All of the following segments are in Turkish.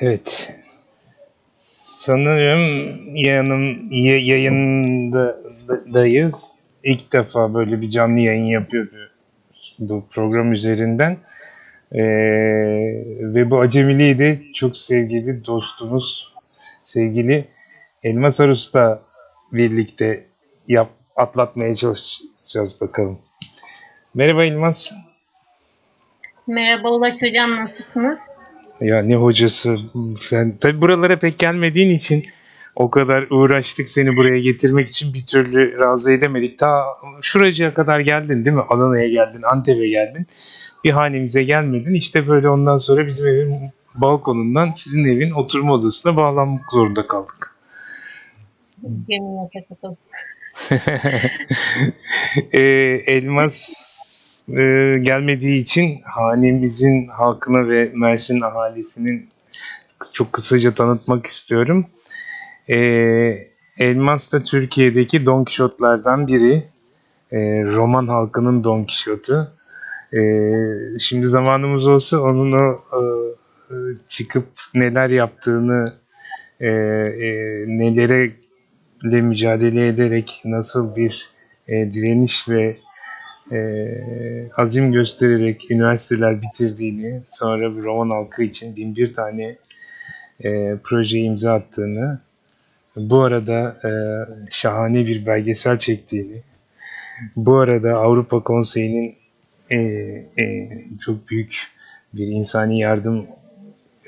Evet. Sanırım yanım y- yayındayız. İlk defa böyle bir canlı yayın yapıyoruz bu program üzerinden. Ee, ve bu acemiliği de çok sevgili dostumuz, sevgili Elmas Arus'la birlikte yap, atlatmaya çalışacağız bakalım. Merhaba Elmas. Merhaba Ulaş Hocam nasılsınız? Ya ne hocası sen tabi buralara pek gelmediğin için o kadar uğraştık seni buraya getirmek için bir türlü razı edemedik. Ta şuracıya kadar geldin değil mi? Adana'ya geldin, Antep'e geldin. Bir hanemize gelmedin. İşte böyle ondan sonra bizim evin balkonundan sizin evin oturma odasına bağlanmak zorunda kaldık. Yemin. Ee, Elmas e, gelmediği için hanemizin halkına ve Mersin ahalisinin çok kısaca tanıtmak istiyorum. Ee, Elmas da Türkiye'deki Don Kişotlardan biri. Ee, Roman halkının Don Kişotu. Ee, şimdi zamanımız olsa onun o e, e, çıkıp neler yaptığını, e, e, nelere mücadele ederek nasıl bir e, direniş ve e, azim göstererek üniversiteler bitirdiğini, sonra bu Roman halkı için bin bir tane e, proje imza attığını, bu arada e, şahane bir belgesel çektiğini, bu arada Avrupa Konseyi'nin e, e, çok büyük bir insani yardım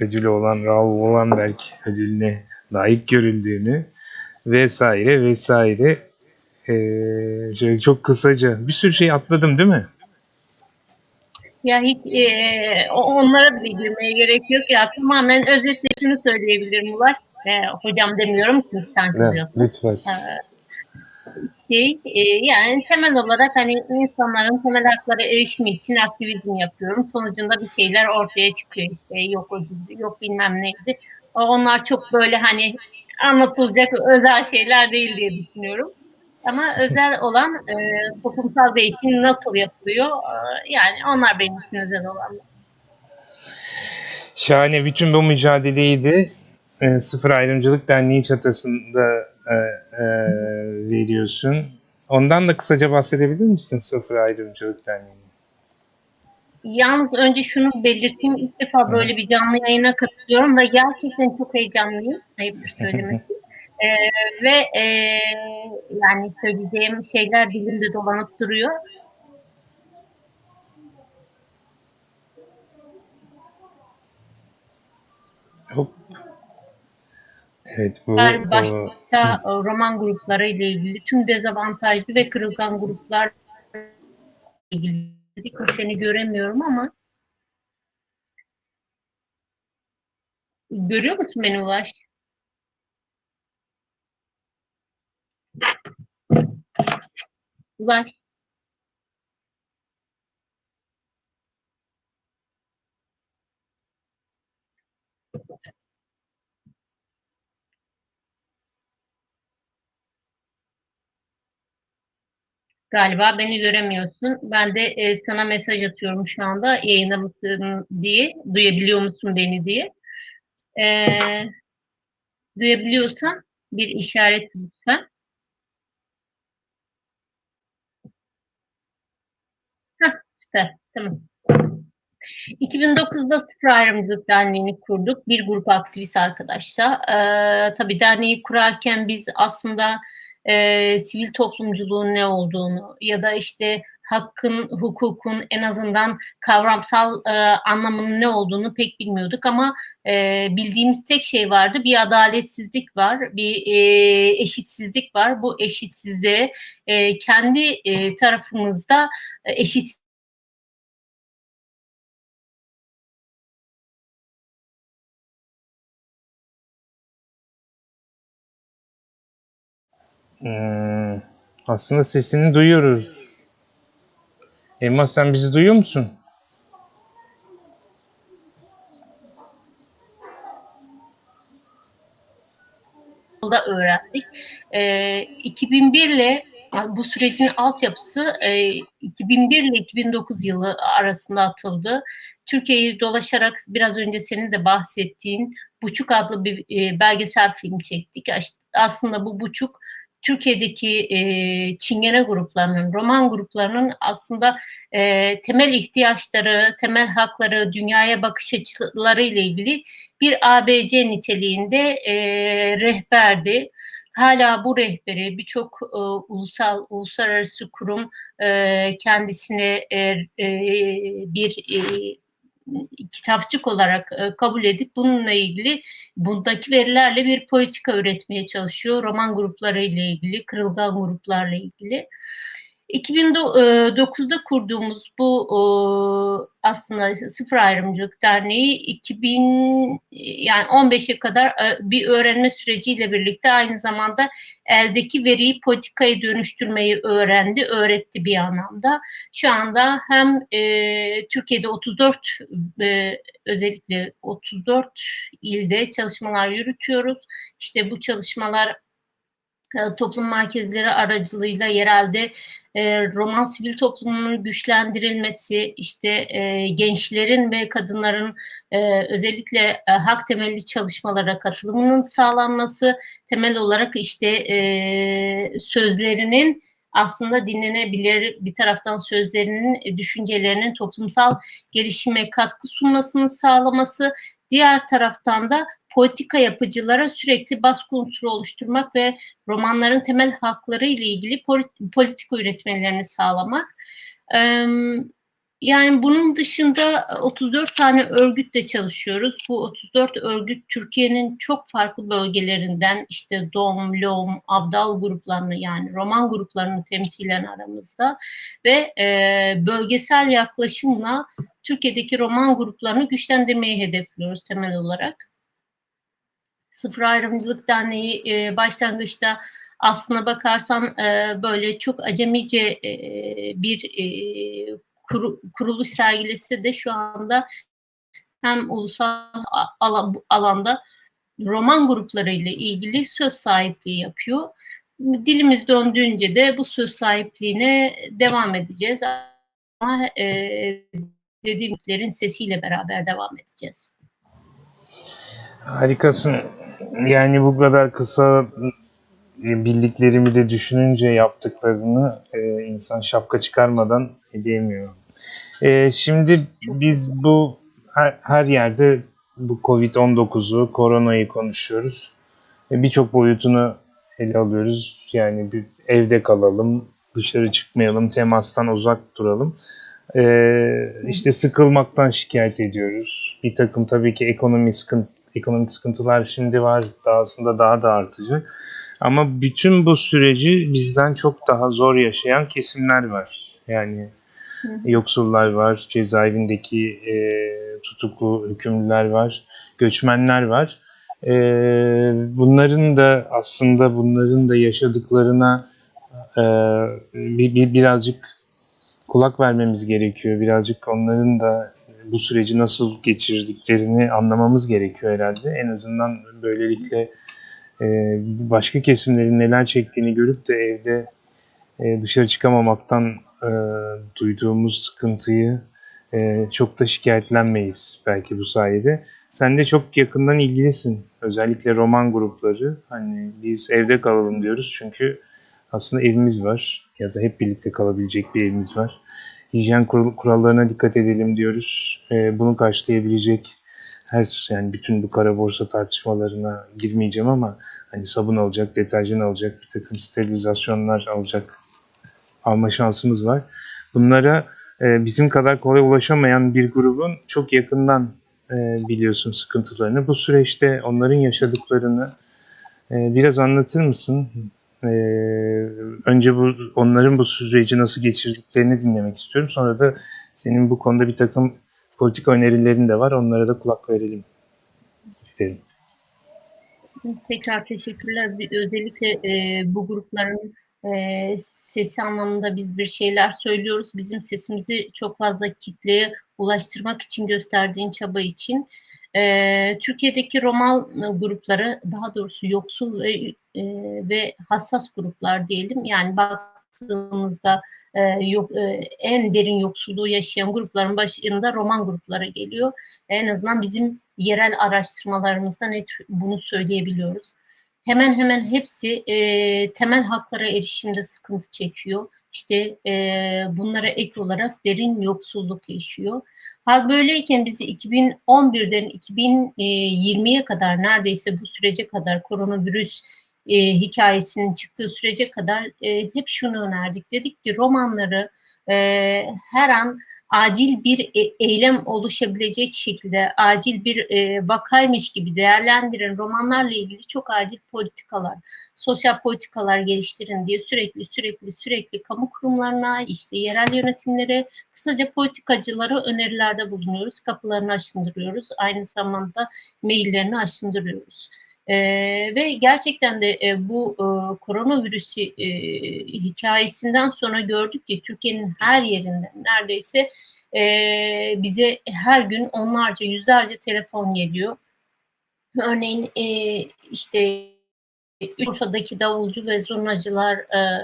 ödülü olan Raoul Wallenberg ödülüne layık görüldüğünü vesaire vesaire ee, şöyle çok kısaca bir sürü şey atladım değil mi? Ya hiç e, onlara bile girmeye gerek yok ya. Tamamen özetle şunu söyleyebilirim Ulaş. E, hocam demiyorum çünkü sen kızıyorsun. lütfen. Ee, şey e, yani temel olarak hani insanların temel haklara erişimi için aktivizm yapıyorum. Sonucunda bir şeyler ortaya çıkıyor işte yok o düzdü, yok bilmem neydi. Onlar çok böyle hani anlatılacak özel şeyler değil diye düşünüyorum. Ama özel olan e, toplumsal değişim nasıl yapılıyor? E, yani onlar benim için özel olanlar. Şahane bütün bu mücadeleyi de e, Sıfır Ayrımcılık Derneği çatısında e, e, veriyorsun. Ondan da kısaca bahsedebilir misin Sıfır Ayrımcılık Derneği? Yalnız önce şunu belirteyim. İlk defa böyle bir canlı yayına katılıyorum ve gerçekten çok heyecanlıyım. Ayıptır söylemesi. Ee, ve e, yani söyleyeceğim şeyler dilimde dolanıp duruyor. Hop. Evet bu Her e, başta e, roman grupları ile ilgili tüm dezavantajlı ve kırılgan gruplar ilgili seni göremiyorum ama görüyor musun beni Ulaş? Ulaş. Galiba beni göremiyorsun. Ben de e, sana mesaj atıyorum şu anda yayında mısın diye. Duyabiliyor musun beni diye. E, duyabiliyorsan bir işaret lütfen. Heh. Tamam. 2009'da Sıfır Ayrımcılık Derneği'ni kurduk. Bir grup aktivist arkadaşlar. Ee, tabii derneği kurarken biz aslında e, sivil toplumculuğun ne olduğunu ya da işte hakkın, hukukun en azından kavramsal e, anlamının ne olduğunu pek bilmiyorduk ama e, bildiğimiz tek şey vardı. Bir adaletsizlik var, bir e, eşitsizlik var. Bu eşitsizliğe e, kendi e, tarafımızda e, eşit Hmm, aslında sesini duyuyoruz. Elmas sen bizi duyuyor musun? yılda öğrendik. E, 2001 ile bu sürecin altyapısı e, 2001 ile 2009 yılı arasında atıldı. Türkiye'yi dolaşarak biraz önce senin de bahsettiğin Buçuk adlı bir e, belgesel film çektik. Aslında bu buçuk Türkiye'deki e, çingene gruplarının, roman gruplarının aslında e, temel ihtiyaçları, temel hakları, dünyaya bakış açıları ile ilgili bir ABC niteliğinde e, rehberdi. Hala bu rehberi birçok e, ulusal, uluslararası kurum e, kendisine e, e, bir e, kitapçık olarak e, kabul edip bununla ilgili bundaki verilerle bir politika üretmeye çalışıyor. Roman grupları ile ilgili, kırılgan gruplarla ilgili. 2009'da kurduğumuz bu e, aslında Sıfır Ayrımcılık Derneği 2000 yani 15'e kadar e, bir öğrenme süreciyle birlikte aynı zamanda eldeki veriyi politikaya dönüştürmeyi öğrendi, öğretti bir anlamda. Şu anda hem e, Türkiye'de 34 e, özellikle 34 ilde çalışmalar yürütüyoruz. İşte bu çalışmalar toplum merkezleri aracılığıyla yerelde e, roman sivil toplumunun güçlendirilmesi, işte e, gençlerin ve kadınların e, özellikle e, hak temelli çalışmalara katılımının sağlanması, temel olarak işte e, sözlerinin aslında dinlenebilir bir taraftan sözlerinin, e, düşüncelerinin toplumsal gelişime katkı sunmasını sağlaması, diğer taraftan da politika yapıcılara sürekli baskı unsuru oluşturmak ve romanların temel hakları ile ilgili politika üretmelerini sağlamak. Yani bunun dışında 34 tane örgütle çalışıyoruz. Bu 34 örgüt Türkiye'nin çok farklı bölgelerinden işte Dom, Lom, Abdal gruplarını yani roman gruplarını temsilen aramızda ve e, bölgesel yaklaşımla Türkiye'deki roman gruplarını güçlendirmeyi hedefliyoruz temel olarak. Sıfır Ayrımcılık Derneği e, başlangıçta aslına bakarsan e, böyle çok acemice e, bir e, kuru, kuruluş sergilesi de şu anda hem ulusal alan, alanda roman grupları ile ilgili söz sahipliği yapıyor. Dilimiz döndüğünce de bu söz sahipliğine devam edeceğiz. Ama e, dediğimlerin sesiyle beraber devam edeceğiz. Harikasın. Yani bu kadar kısa bildiklerimi de düşününce yaptıklarını e, insan şapka çıkarmadan edemiyor. E, şimdi biz bu her, her yerde bu Covid-19'u, koronayı konuşuyoruz. E, Birçok boyutunu ele alıyoruz. Yani bir evde kalalım, dışarı çıkmayalım, temastan uzak duralım. E, işte sıkılmaktan şikayet ediyoruz. Bir takım tabii ki ekonomi sıkıntı, ekonomik sıkıntılar şimdi var. Daha aslında daha da artacak. Ama bütün bu süreci bizden çok daha zor yaşayan kesimler var. Yani hı hı. yoksullar var, cezaevindeki e, tutuklu hükümlüler var, göçmenler var. E, bunların da aslında bunların da yaşadıklarına e, bir, bir birazcık kulak vermemiz gerekiyor. Birazcık onların da bu süreci nasıl geçirdiklerini anlamamız gerekiyor herhalde. En azından böylelikle e, başka kesimlerin neler çektiğini görüp de evde e, dışarı çıkamamaktan e, duyduğumuz sıkıntıyı çok da şikayetlenmeyiz belki bu sayede. Sen de çok yakından ilgilisin. Özellikle roman grupları. Hani biz evde kalalım diyoruz çünkü aslında evimiz var ya da hep birlikte kalabilecek bir evimiz var. Hijyen kurallarına dikkat edelim diyoruz. E, bunu karşılayabilecek her yani bütün bu kara borsa tartışmalarına girmeyeceğim ama hani sabun alacak, deterjan alacak, bir takım sterilizasyonlar alacak alma şansımız var. Bunlara e, bizim kadar kolay ulaşamayan bir grubun çok yakından e, biliyorsun sıkıntılarını. Bu süreçte onların yaşadıklarını e, biraz anlatır mısın? E, önce bu onların bu süreci nasıl geçirdiklerini dinlemek istiyorum. Sonra da senin bu konuda bir takım politika önerilerin de var. Onlara da kulak verelim isterim. Tekrar teşekkürler. Özellikle e, bu grupların e, sesi anlamında biz bir şeyler söylüyoruz. Bizim sesimizi çok fazla kitleye ulaştırmak için gösterdiğin çaba için. E, Türkiye'deki Romal grupları, daha doğrusu yoksul ve, e, ve hassas gruplar diyelim. Yani baktığımızda e, yok e, en derin yoksulluğu yaşayan grupların başında roman grupları geliyor. En azından bizim yerel araştırmalarımızda net bunu söyleyebiliyoruz. Hemen hemen hepsi e, temel haklara erişimde sıkıntı çekiyor. İşte e, bunlara ek olarak derin yoksulluk yaşıyor. Hal böyleyken bizi 2011'den 2020'ye kadar neredeyse bu sürece kadar koronavirüs e, hikayesinin çıktığı sürece kadar e, hep şunu önerdik. Dedik ki romanları e, her an acil bir e- eylem oluşabilecek şekilde acil bir e, vakaymış gibi değerlendiren romanlarla ilgili çok acil politikalar, sosyal politikalar geliştirin diye sürekli sürekli sürekli kamu kurumlarına, işte yerel yönetimlere, kısaca politikacılara önerilerde bulunuyoruz. Kapılarını aşındırıyoruz. Aynı zamanda maillerini aşındırıyoruz. Ee, ve gerçekten de e, bu e, koronavirüsü e, hikayesinden sonra gördük ki Türkiye'nin her yerinden neredeyse e, bize her gün onlarca, yüzlerce telefon geliyor. Örneğin e, işte Urfa'daki davulcu ve zurnacılar e,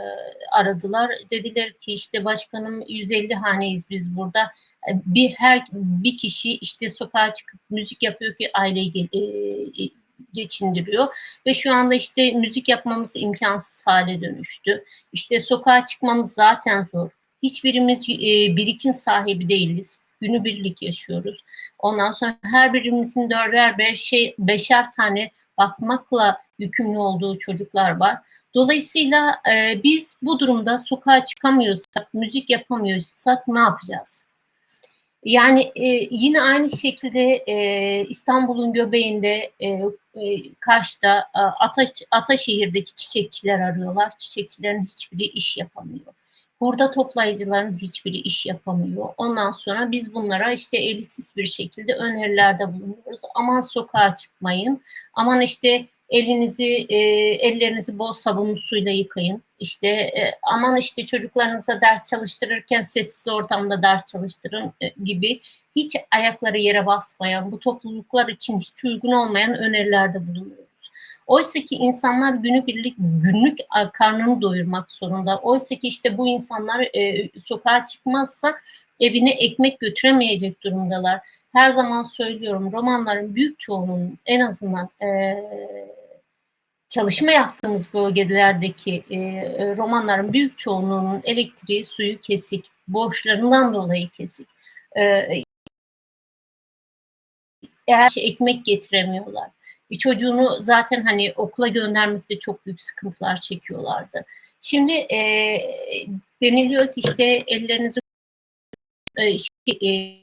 aradılar. Dediler ki işte başkanım 150 haneyiz biz burada. E, Bir her bir kişi işte sokağa çıkıp müzik yapıyor ki aileyi e, geçindiriyor ve şu anda işte müzik yapmamız imkansız hale dönüştü. İşte sokağa çıkmamız zaten zor. Hiçbirimiz e, birikim sahibi değiliz. Günübirlik yaşıyoruz. Ondan sonra her birimizin dörder beş şey, beşer tane bakmakla yükümlü olduğu çocuklar var. Dolayısıyla e, biz bu durumda sokağa çıkamıyorsak, müzik yapamıyorsak ne yapacağız? Yani e, yine aynı şekilde e, İstanbul'un göbeğinde e, e, e, Ata, Ataşehir'deki çiçekçiler arıyorlar. Çiçekçilerin hiçbiri iş yapamıyor. Burada toplayıcıların hiçbiri iş yapamıyor. Ondan sonra biz bunlara işte elitist bir şekilde önerilerde bulunuyoruz. Aman sokağa çıkmayın. Aman işte elinizi e, ellerinizi bol sabunlu suyla yıkayın. İşte e, aman işte çocuklarınıza ders çalıştırırken sessiz ortamda ders çalıştırın e, gibi hiç ayakları yere basmayan, bu topluluklar için hiç uygun olmayan önerilerde bulunuyoruz. Oysa ki insanlar günübirlik günlük karnını doyurmak zorunda. Oysa ki işte bu insanlar e, sokağa çıkmazsa evine ekmek götüremeyecek durumdalar. Her zaman söylüyorum romanların büyük çoğunun en azından e, çalışma yaptığımız bölgelerdeki e, romanların büyük çoğunluğunun elektriği, suyu kesik, borçlarından dolayı kesik. E, eğer şey, ekmek getiremiyorlar. Bir çocuğunu zaten hani okula göndermekte çok büyük sıkıntılar çekiyorlardı. Şimdi e, deniliyor ki işte ellerinizi e, şey, e,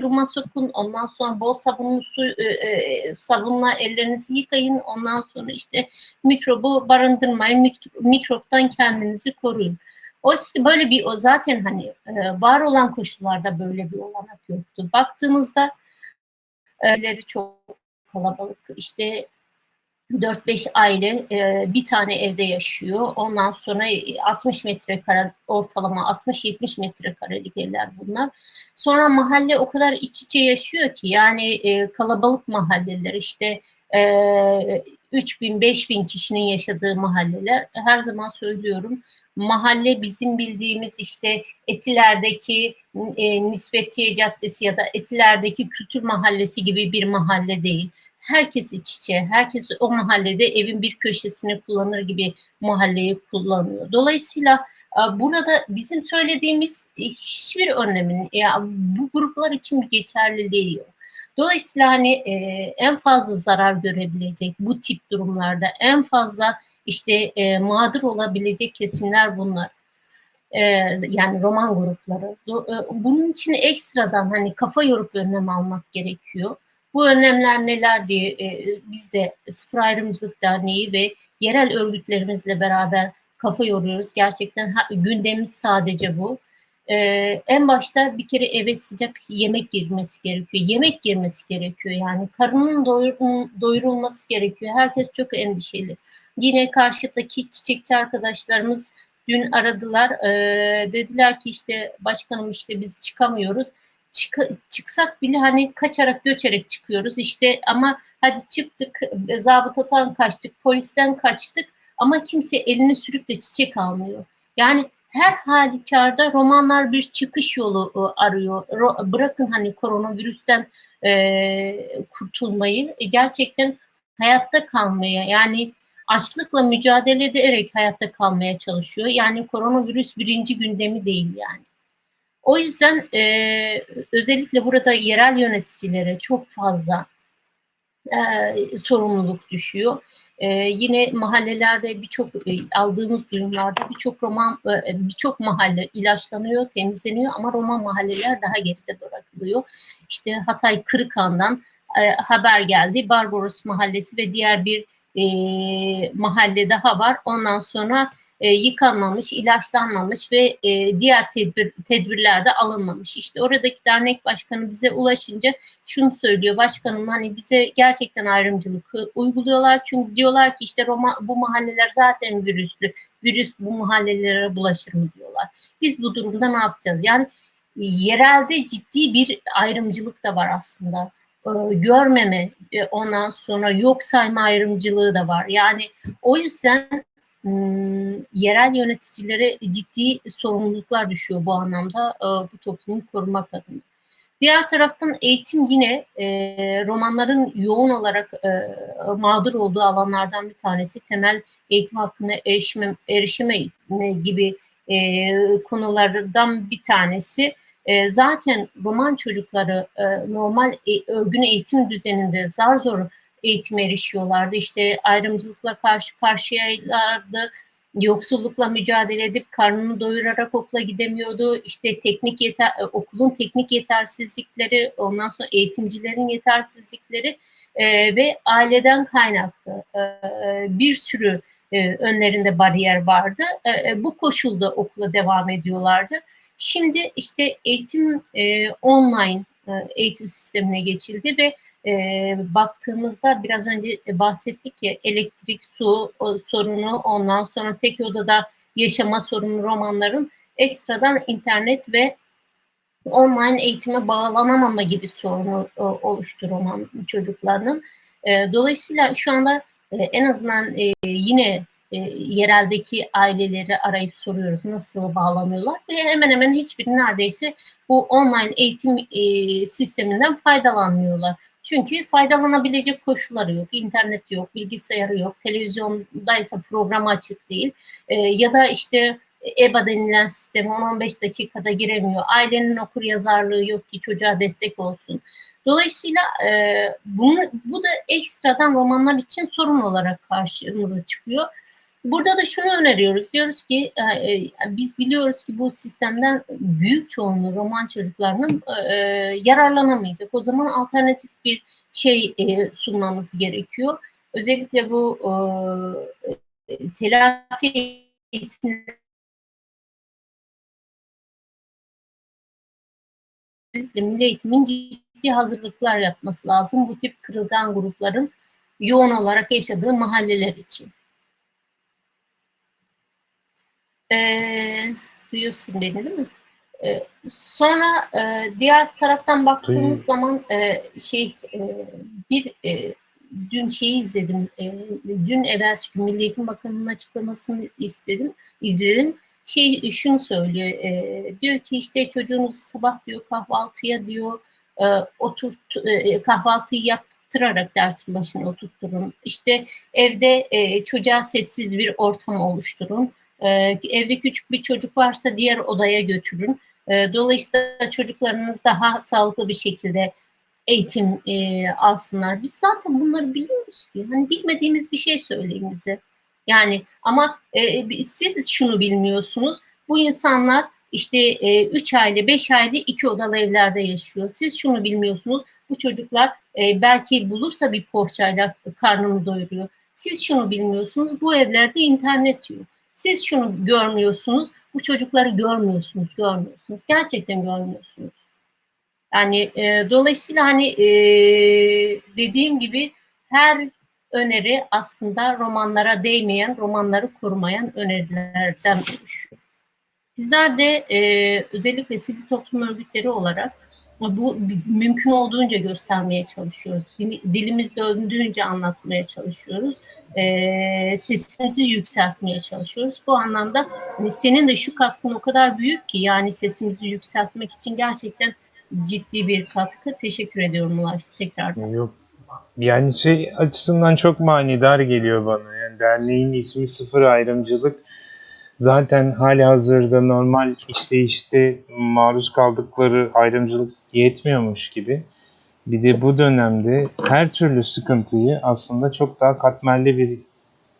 duruma sokun, ondan sonra bol sabunlu su, e, e, sabunla ellerinizi yıkayın, ondan sonra işte mikrobu barındırmayın, mikro, mikroptan kendinizi koruyun. Oysa ki böyle bir, o zaten hani e, var olan koşullarda böyle bir olanak yoktu. Baktığımızda evleri çok kalabalık, işte 4-5 aile e, bir tane evde yaşıyor. Ondan sonra 60 metrekare ortalama 60-70 metrekarelik evler bunlar. Sonra mahalle o kadar iç içe yaşıyor ki yani e, kalabalık mahalleler işte e, 3 bin 5 bin kişinin yaşadığı mahalleler her zaman söylüyorum mahalle bizim bildiğimiz işte Etiler'deki e, Nispetiye Caddesi ya da Etiler'deki Kültür Mahallesi gibi bir mahalle değil herkes iç içe, herkes o mahallede evin bir köşesini kullanır gibi mahalleyi kullanıyor. Dolayısıyla e, burada bizim söylediğimiz hiçbir önlemin ya bu gruplar için bir geçerliliği yok. Dolayısıyla hani e, en fazla zarar görebilecek bu tip durumlarda en fazla işte e, mağdur olabilecek kesimler bunlar. E, yani roman grupları. E, bunun için ekstradan hani kafa yorup önlem almak gerekiyor. Bu önlemler neler diye e, biz de Sıfır Ayrımcılık Derneği ve yerel örgütlerimizle beraber kafa yoruyoruz. Gerçekten ha, gündemimiz sadece bu. E, en başta bir kere eve sıcak yemek girmesi gerekiyor. Yemek girmesi gerekiyor yani. Karının doyur, doyurulması gerekiyor. Herkes çok endişeli. Yine karşıdaki çiçekçi arkadaşlarımız dün aradılar. E, dediler ki işte başkanım işte biz çıkamıyoruz çık çıksak bile hani kaçarak göçerek çıkıyoruz işte ama hadi çıktık zabıtadan kaçtık polisten kaçtık ama kimse elini sürüp de çiçek almıyor. Yani her halükarda romanlar bir çıkış yolu e, arıyor. Bırakın hani koronavirüsten e, kurtulmayı, e, gerçekten hayatta kalmaya yani açlıkla mücadele ederek hayatta kalmaya çalışıyor. Yani koronavirüs birinci gündemi değil yani. O yüzden e, özellikle burada yerel yöneticilere çok fazla e, sorumluluk düşüyor. E, yine mahallelerde birçok e, aldığımız duyumlarda birçok roman e, birçok mahalle ilaçlanıyor, temizleniyor ama roman mahalleler daha geride bırakılıyor. İşte Hatay Kırıkhan'dan e, haber geldi. Barbaros Mahallesi ve diğer bir e, mahalle daha var. Ondan sonra e, yıkanmamış, ilaçlanmamış ve e, diğer tedbir, tedbirler de alınmamış. İşte oradaki dernek başkanı bize ulaşınca şunu söylüyor. Başkanım hani bize gerçekten ayrımcılık uyguluyorlar. Çünkü diyorlar ki işte Roma, bu mahalleler zaten virüslü. Virüs bu mahallelere bulaşır mı diyorlar. Biz bu durumda ne yapacağız? Yani yerelde ciddi bir ayrımcılık da var aslında. E, görmeme, e, ondan sonra yok sayma ayrımcılığı da var. Yani o yüzden yerel yöneticilere ciddi sorumluluklar düşüyor bu anlamda bu toplumu korumak adına. Diğer taraftan eğitim yine e, romanların yoğun olarak e, mağdur olduğu alanlardan bir tanesi. Temel eğitim hakkına erişime, erişime gibi e, konulardan bir tanesi. E, zaten roman çocukları e, normal e, örgün eğitim düzeninde zar zor eğitime erişiyorlardı. İşte ayrımcılıkla karşı karşıyaylardı. Yoksullukla mücadele edip karnını doyurarak okula gidemiyordu. İşte teknik yeter, okulun teknik yetersizlikleri, ondan sonra eğitimcilerin yetersizlikleri e, ve aileden kaynaklı e, bir sürü e, önlerinde bariyer vardı. E, bu koşulda okula devam ediyorlardı. Şimdi işte eğitim e, online e, eğitim sistemine geçildi ve e, baktığımızda biraz önce bahsettik ya elektrik, su sorunu ondan sonra tek odada yaşama sorunu romanların ekstradan internet ve online eğitime bağlanamama gibi sorunu e, oluştu roman çocuklarının. E, dolayısıyla şu anda e, en azından e, yine e, yereldeki aileleri arayıp soruyoruz nasıl bağlanıyorlar ve hemen hemen hiçbiri neredeyse bu online eğitim e, sisteminden faydalanmıyorlar. Çünkü faydalanabilecek koşulları yok. İnternet yok, bilgisayarı yok, televizyondaysa program açık değil. E, ya da işte EBA denilen sisteme 10-15 dakikada giremiyor. Ailenin okur yazarlığı yok ki çocuğa destek olsun. Dolayısıyla e, bunu, bu da ekstradan romanlar için sorun olarak karşımıza çıkıyor. Burada da şunu öneriyoruz. Diyoruz ki e, e, biz biliyoruz ki bu sistemden büyük çoğunluğu roman çocuklarının e, yararlanamayacak. O zaman alternatif bir şey sunmamız gerekiyor. Özellikle bu telafi eğitimleri milli eğitimin ciddi hazırlıklar yapması lazım bu tip kırılgan grupların yoğun olarak yaşadığı mahalleler için. E, duyuyorsun beni değil mi? E, sonra e, diğer taraftan baktığımız Duyuyorum. zaman e, şey e, bir e, dün şeyi izledim. E, dün evvelsi gün Milli Eğitim Bakanı'nın açıklamasını istedim, izledim. Şey şunu söylüyor. E, diyor ki işte çocuğunuz sabah diyor kahvaltıya diyor e, oturt e, kahvaltıyı yaptırarak dersin başına oturtturun. İşte evde e, çocuğa sessiz bir ortam oluşturun ee, evde küçük bir çocuk varsa diğer odaya götürün. Ee, dolayısıyla çocuklarınız daha sağlıklı bir şekilde eğitim e, alsınlar. Biz zaten bunları biliyoruz ki. Hani bilmediğimiz bir şey söyleyin bize. Yani ama e, siz şunu bilmiyorsunuz. Bu insanlar işte e, üç aile, beş aile iki odalı evlerde yaşıyor. Siz şunu bilmiyorsunuz. Bu çocuklar e, belki bulursa bir poğaçayla karnını doyuruyor. Siz şunu bilmiyorsunuz. Bu evlerde internet yok. Siz şunu görmüyorsunuz, bu çocukları görmüyorsunuz, görmüyorsunuz. Gerçekten görmüyorsunuz. Yani e, dolayısıyla hani e, dediğim gibi her öneri aslında romanlara değmeyen, romanları korumayan önerilerden oluşuyor. Bizler de e, özellikle sivil toplum örgütleri olarak bu mümkün olduğunca göstermeye çalışıyoruz. Dil- Dilimiz döndüğünce anlatmaya çalışıyoruz. Ee, sesimizi yükseltmeye çalışıyoruz. Bu anlamda hani senin de şu katkın o kadar büyük ki yani sesimizi yükseltmek için gerçekten ciddi bir katkı. Teşekkür ediyorum Ulaş tekrar. Yok. Yani şey açısından çok manidar geliyor bana. Yani derneğin ismi Sıfır Ayrımcılık. Zaten hali hazırda normal işleyişte maruz kaldıkları ayrımcılık yetmiyormuş gibi. Bir de bu dönemde her türlü sıkıntıyı aslında çok daha katmerli bir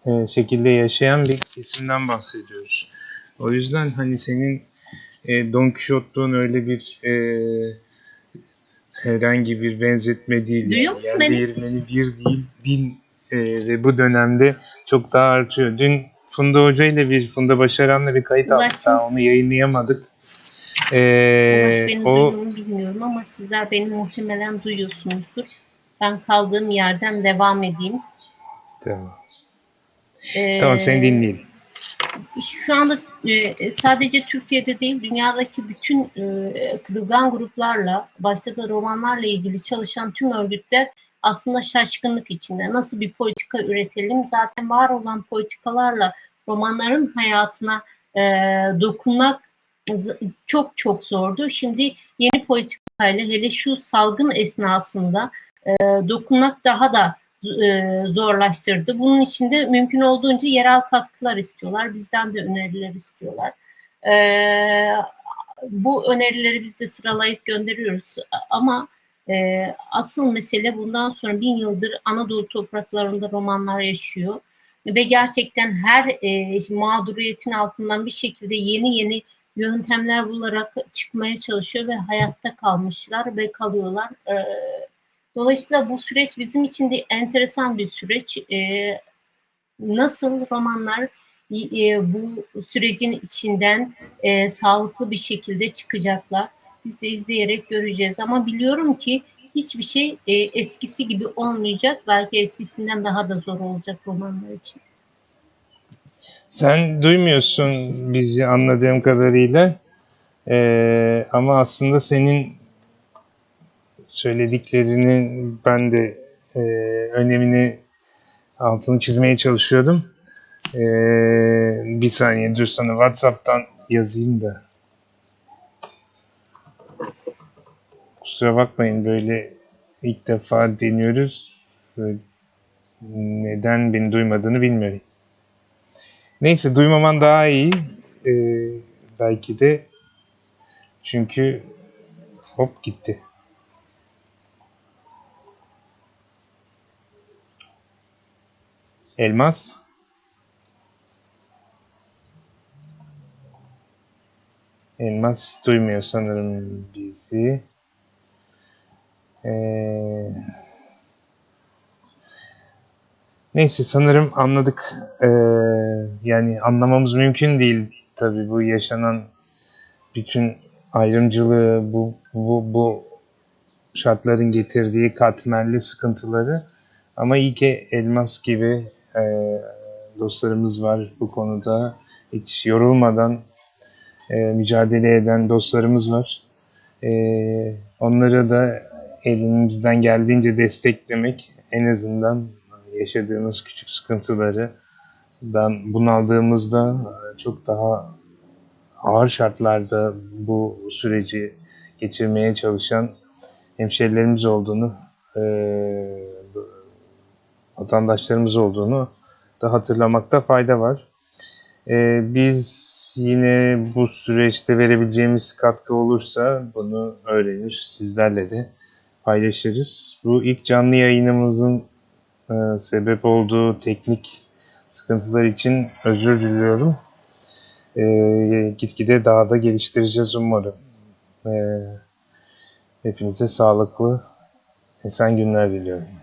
e, şekilde yaşayan bir kesimden bahsediyoruz. O yüzden hani senin e, Don Quixote'luğun öyle bir e, herhangi bir benzetme değil. Duyuyor yani. musun Yer beni? değirmeni bir değil bin e, ve bu dönemde çok daha artıyor. Dün Funda Hoca ile bir Funda Başaran'la bir kayıt aldık. Daha onu yayınlayamadık. Ulaş E, benim o bilmiyorum ama sizler beni muhtemelen duyuyorsunuzdur. Ben kaldığım yerden devam edeyim. tamam. Ee, Tamam seni dinleyelim. Şu anda e, sadece Türkiye'de değil, dünyadaki bütün e, kırılgan gruplarla, başta da romanlarla ilgili çalışan tüm örgütler aslında şaşkınlık içinde. Nasıl bir politika üretelim? Zaten var olan politikalarla romanların hayatına e, dokunmak çok çok zordu. Şimdi yeni politikayla hele şu salgın esnasında e, dokunmak daha da e, zorlaştırdı. Bunun için de mümkün olduğunca yerel katkılar istiyorlar. Bizden de öneriler istiyorlar. E, bu önerileri biz de sıralayıp gönderiyoruz. Ama e, asıl mesele bundan sonra bin yıldır Anadolu topraklarında romanlar yaşıyor. Ve gerçekten her e, mağduriyetin altından bir şekilde yeni yeni yöntemler bularak çıkmaya çalışıyor ve hayatta kalmışlar ve kalıyorlar. E, Dolayısıyla bu süreç bizim için de enteresan bir süreç. Ee, nasıl romanlar e, bu sürecin içinden e, sağlıklı bir şekilde çıkacaklar? Biz de izleyerek göreceğiz. Ama biliyorum ki hiçbir şey e, eskisi gibi olmayacak. Belki eskisinden daha da zor olacak romanlar için. Sen duymuyorsun bizi anladığım kadarıyla. E, ama aslında senin söylediklerinin ben de e, önemini altını çizmeye çalışıyordum. E, bir saniye dur sana WhatsApp'tan yazayım da. Kusura bakmayın böyle ilk defa deniyoruz. Neden beni duymadığını bilmiyorum. Neyse duymaman daha iyi. E, belki de çünkü hop gitti. Elmas. Elmas duymuyor sanırım bizi. Ee, neyse sanırım anladık. Ee, yani anlamamız mümkün değil tabii bu yaşanan bütün ayrımcılığı, bu bu bu şartların getirdiği katmerli sıkıntıları. Ama iyi ki Elmas gibi e, dostlarımız var bu konuda. Hiç yorulmadan e, mücadele eden dostlarımız var. E, onları da elimizden geldiğince desteklemek, en azından yaşadığımız küçük sıkıntıları dan bunaldığımızda e, çok daha ağır şartlarda bu süreci geçirmeye çalışan hemşerilerimiz olduğunu e, vatandaşlarımız olduğunu da hatırlamakta fayda var. Ee, biz yine bu süreçte verebileceğimiz katkı olursa bunu öğrenir, sizlerle de paylaşırız. Bu ilk canlı yayınımızın e, sebep olduğu teknik sıkıntılar için özür diliyorum. E, gitgide daha da geliştireceğiz umarım. E, hepinize sağlıklı, esen günler diliyorum.